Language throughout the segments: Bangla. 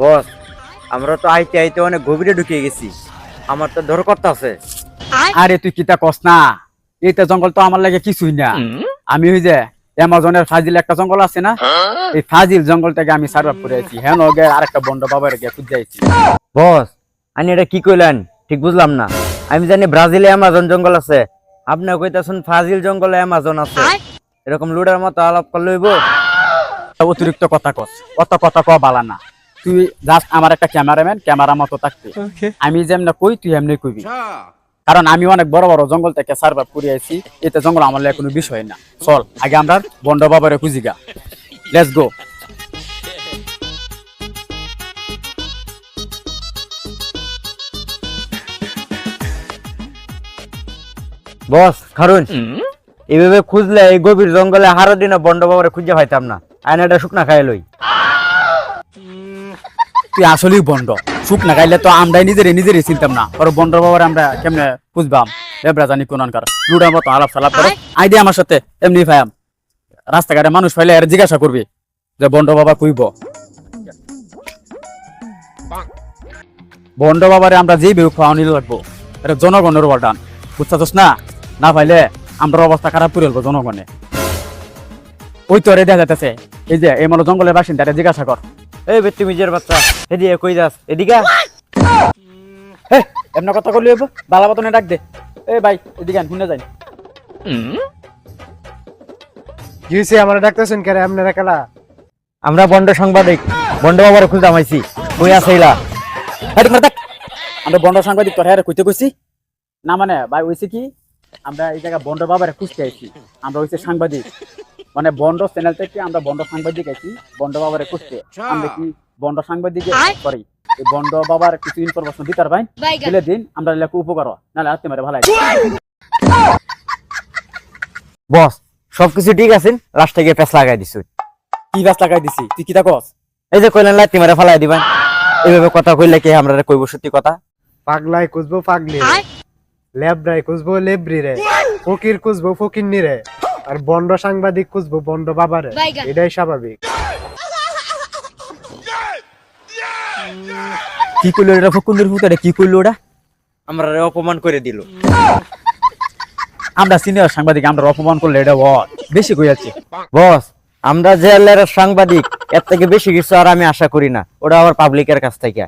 বস আমরা তো আইতে আইতে অনেক গভীরে ঢুকে গেছি। আমার তো ধর করতে আছে। আরে তুই কিতা কস না? এইটা জঙ্গল তো আমার লাগে কিছুই না। আমি ওই যে অ্যামাজনের ফাজিল একটা জঙ্গল আছে না? এই ফাজিল জঙ্গলটাকে আমি সার্ভাইভ করে আছি হ্যাঁ ওগে আরেকটা বন্ড বাবার গিয়ে খুঁজে আইছি। বস আমি এটা কি কইলেন? ঠিক বুঝলাম না। আমি জানি ব্রাজিলে অ্যামাজন জঙ্গল আছে। আপনি কইতাছেন ফাজিল জঙ্গলে অ্যামাজন আছে। এরকম লুডার মতো আলাপ করলে হইব? অতিরিক্ত কথা কস। অত কথা কওয়া বালা না। তুই জাস্ট আমার একটা ক্যামেরাম্যান ক্যামেরা মতো থাকতে। আমি যেমন কই তুই এমনি কইবি। কারণ আমি অনেক বড় বড় জঙ্গল থেকে সার্ভাইভ করে আইছি এতে জঙ্গল আমার লাগে কোনো বিষয় না। চল আগে আমরা বন্ড বাবারে খুঁজিগা লেটস গো বস কারণ এইভাবে খুঁজলে এই গভীর জঙ্গলে হারো দিনে বন্ড বাবারে খুঁজে পাইতাম না। আয়নাটা শুকনা খাই লই। তুই আসলেই বন্ড। সুখ না গাইলে তো আমরাই নিজেরই নিজেরই চিনতাম না। ওর বন্ড বাবার আমরা কেমনে বুঝবাম? লেবরা জানি কোন আনকার? লুডার মতো আলাপ সালাপ করে। আই দে আমার সাথে এমনি ভাইয়াম রাস্তাঘাটে মানুষ পাইলে আর জিজ্ঞাসা করবি যে বন্ড বাবা কইব। বন্ড বাবারে আমরা যে বেউ খাওয়ানি লাগবো এটা জনগণের ওয়ার্ডান বুঝতেছস না? না পাইলে আমরা অবস্থা খারাপ করে ফেলব জনগণে। ওই তো রে দেখা যাইতেছে এই যে এই মনে জঙ্গলের বাসিন্দা জিজ্ঞাসা কর। এই বেত্তি মিজের বাচ্চা এদিকে কই যাস এদিকে হে এমন কথা কইলি হইব? বালা বাতনে ডাক দে। এ ভাই এদিকে আন শুনে যাই। আমার ডাকতেছেন কেন? আপনারা খেলা আমরা বন্ড সাংবাদিক বন্ড বাবারে খুঁজতে আমাইছি কই আছে হেড করে দেখ। আমরা বন্ড সাংবাদিক তোর হ্যাঁ কইতে কইছি? না মানে ভাই হইছে কি? আমরা এই জায়গা বন্ড বাবারে খুঁজতে আইছি। আমরা হইছে সাংবাদিক। মানে বন্ড চ্যানেল থেকে আমরা বন্ড সাংবাদিক আইছি বন্ড বাবারে খুঁজতে আমরা কি বন্ড সাংবাদিক? সরি এই বন্ড বাবার কিছু ইনফরমেশন দিতার ভাই। দিলে দিন আমরা লেখা উপকার নাহলে হাতে মারে ভালো বস সবকিছু ঠিক আছে? লাস্টে গিয়ে পেছ লাগাই দিছু। কি গাছ লাগাই দিছি? তুই কিতা কস? এই যে কইলেন লাইতি মারে ফালাই দিবেন। এইভাবে কথা কইলে কি আমরা কইব সত্যি কথা? পাগলাই কুজবো পাগলি রে। লেবরাই খুঁজবো লেবরি রে। ফকির খুঁজবো ফকিন্নি রে। আর বন্ড সাংবাদিক খুঁজবো বন্ড বাবা রে এটাই স্বাভাবিক। কি কইলো এটা ফকুন্দির ভূতারে কি কইলো ওটা আমরা অপমান করে দিল। আমরা সিনিয়র সাংবাদিক আমরা অপমান করলে এটা বল। বেশি কই যাচ্ছে বস আমরা জেলের সাংবাদিক এর থেকে বেশি কিছু আর আমি আশা করি না। ওটা আবার পাবলিকের কাছ থেকে।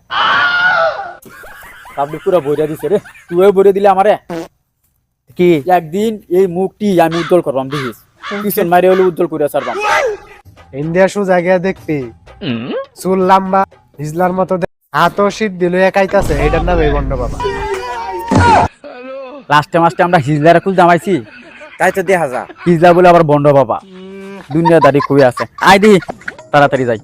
পাবলিক পুরো বইরা দিছে রে। তুইও বইরে দিলে আমারে। কি? একদিন এই মুখটি আমি উজ্জ্বল করবাম দেখিস। পিছন মারি হলে উজ্জ্বল করে সারবাম ইন্ডিয়া শু জায়গায় দেখবি। চুল লাম্বা হিজলার মতো দেখ- হাতও শীত দিল একাইতাছে এটার নাম এই বন্ড বাবা। লাস্টে মাস্টে আমরা হিজলারে খুঁজতে আমাইছি তাই তো দেখা যা। হিজলা বলে আবার বন্ড বাবা। দুনিয়াদারি খুবই আছে। আই দি তাড়াতাড়ি যাই।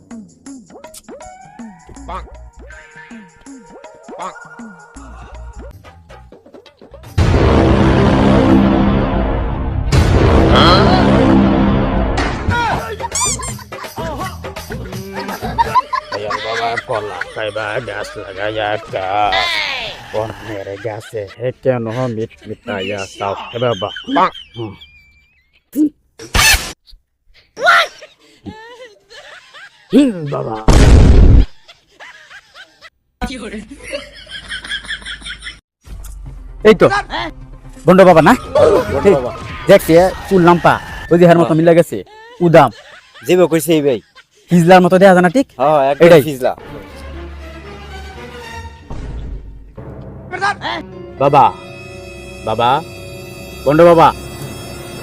মেরে গেছে হে কেন মিট মিটাইয়া হে বাবা। বাবা। এই তো। বন্ড বাবা না? দেখছে চুল লাম্পা ওই যে হার মতো মিলা গেছে। উদাম। যেবে কইছে এই ভাই হিজলার মতো দেখা যায় না ঠিক? হ্যাঁ এটাই। ফিজলা। বাবা বাবা বন্ড বাবা।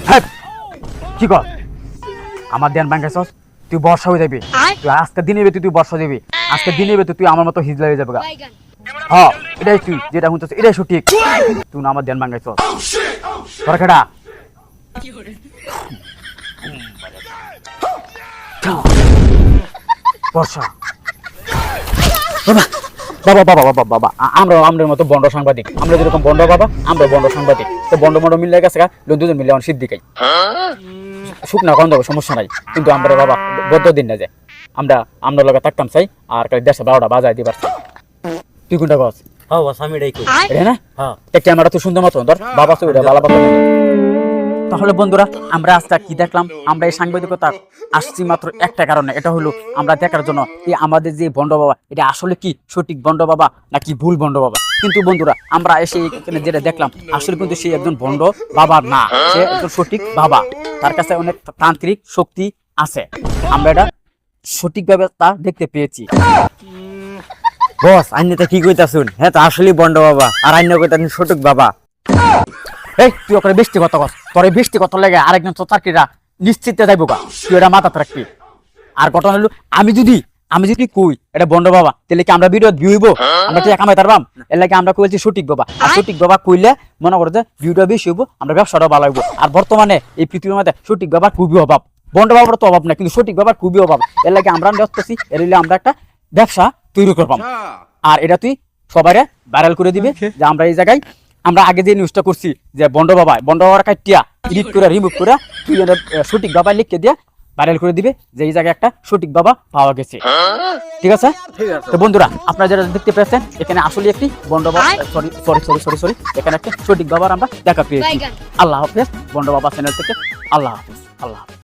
হ্যাঁ কি কর? আমার ধ্যান ভাঙ্গাইছস তুই বর্ষা হয়ে যাবি। তুই আজকে দিনে বেতু তুই বর্ষা যাবি। আজকে দিনে বেতু তুই আমার মতো হিজলা হয়ে যাবে গা হ্যাঁ এটাই তুই যেটা শুনছিস এটাই সঠিক। তুই না আমার ধ্যান ভাঙ্গাইছস তোর খেটা বর্ষা। বাবা বাবা বাবা বাবা বাবা আমরা আমরা মতো বন্ড সাংবাদিক। আমরা যেরকম বন্ড বাবা আমরা বন্ড সাংবাদিক। তো বন্ড মন্ড মিলে গেছে দুজন মিলে আমার সিদ্ধি খাই শুকনা কম দেবো সমস্যা নাই। কিন্তু আমরা বাবা বদ্ধ দিন না যে। আমরা আমরা লগে থাকতাম চাই আর কালি দেশে বারোটা বাজায় দিবার তুই কোনটা গছ হ্যাঁ আমি এটাই না? হ্যাঁ। একটা ক্যামেরা তো সুন্দর মতো ধর। বাবা তো বালা বাবা তাহলে বন্ধুরা, আমরা আজকে কি দেখলাম? আমরা এই সাংবাদিকতা আসছি মাত্র একটা কারণে, এটা হলো আমরা দেখার জন্য এই আমাদের যে বন্ড বাবা, এটা আসলে কি সঠিক বন্ড বাবা নাকি ভুল বন্ড বাবা? কিন্তু বন্ধুরা, আমরা এসে এখানে যেটা দেখলাম, আসলে কিন্তু সে একজন বন্ড বাবা না, সে একজন সঠিক বাবা। তার কাছে অনেক তান্ত্রিক শক্তি আছে। আমরা এটা সঠিকভাবে তা দেখতে পেয়েছি। বস, আইনে তো কি কইতাছুন? হ্যাঁ তো আসলেই বন্ড বাবা, আর আইনে কইতাছেন সঠিক বাবা। এই তুই বৃষ্টি কথা কস তোর এই বৃষ্টি কথা লেগে আরেকজন তো চাকরিরা নিশ্চিত যাইব গা। তুই এটা রাখবি। আর ঘটনা হলো আমি যদি আমি যদি কই এটা বন্ড বাবা তাহলে কি আমরা ভিডিও ভিউইব আমরা কামাই তারবাম এর লাগে আমরা কইছি সঠিক বাবা। আর সঠিক বাবা কইলে মনে করো যে ভিডিও বেশি হইব আমরা ব্যবসাটাও ভালো হইব। আর বর্তমানে এই পৃথিবীর মধ্যে সঠিক বাবার খুবই অভাব। বন্ড বাবার তো অভাব না কিন্তু সঠিক বাবার খুবই অভাব। এর লাগে আমরা দেখতেছি এর আমরা একটা ব্যবসা তৈরি করবাম। আর এটা তুই সবাই ভাইরাল করে দিবে যে আমরা এই জায়গায় আমরা আগে যে নিউজটা করছি যে বন্ড বাবা বন্ড বাবার কাটিয়া এডিট করে রিমুভ করে তুই সঠিক বাবা লিখে দিয়ে ভাইরাল করে দিবে যে এই জায়গায় একটা সঠিক বাবা পাওয়া গেছে। ঠিক আছে? তো বন্ধুরা আপনারা যারা দেখতে পেয়েছেন এখানে আসলে একটি বন্ড বাবা sorry sorry sorry sorry sorry এখানে একটা সঠিক বাবার আমরা দেখা পেয়েছি। আল্লাহ হাফেজ বন্ড বাবা চ্যানেল থেকে আল্লাহ হাফেজ আল্লাহ হাফেজ।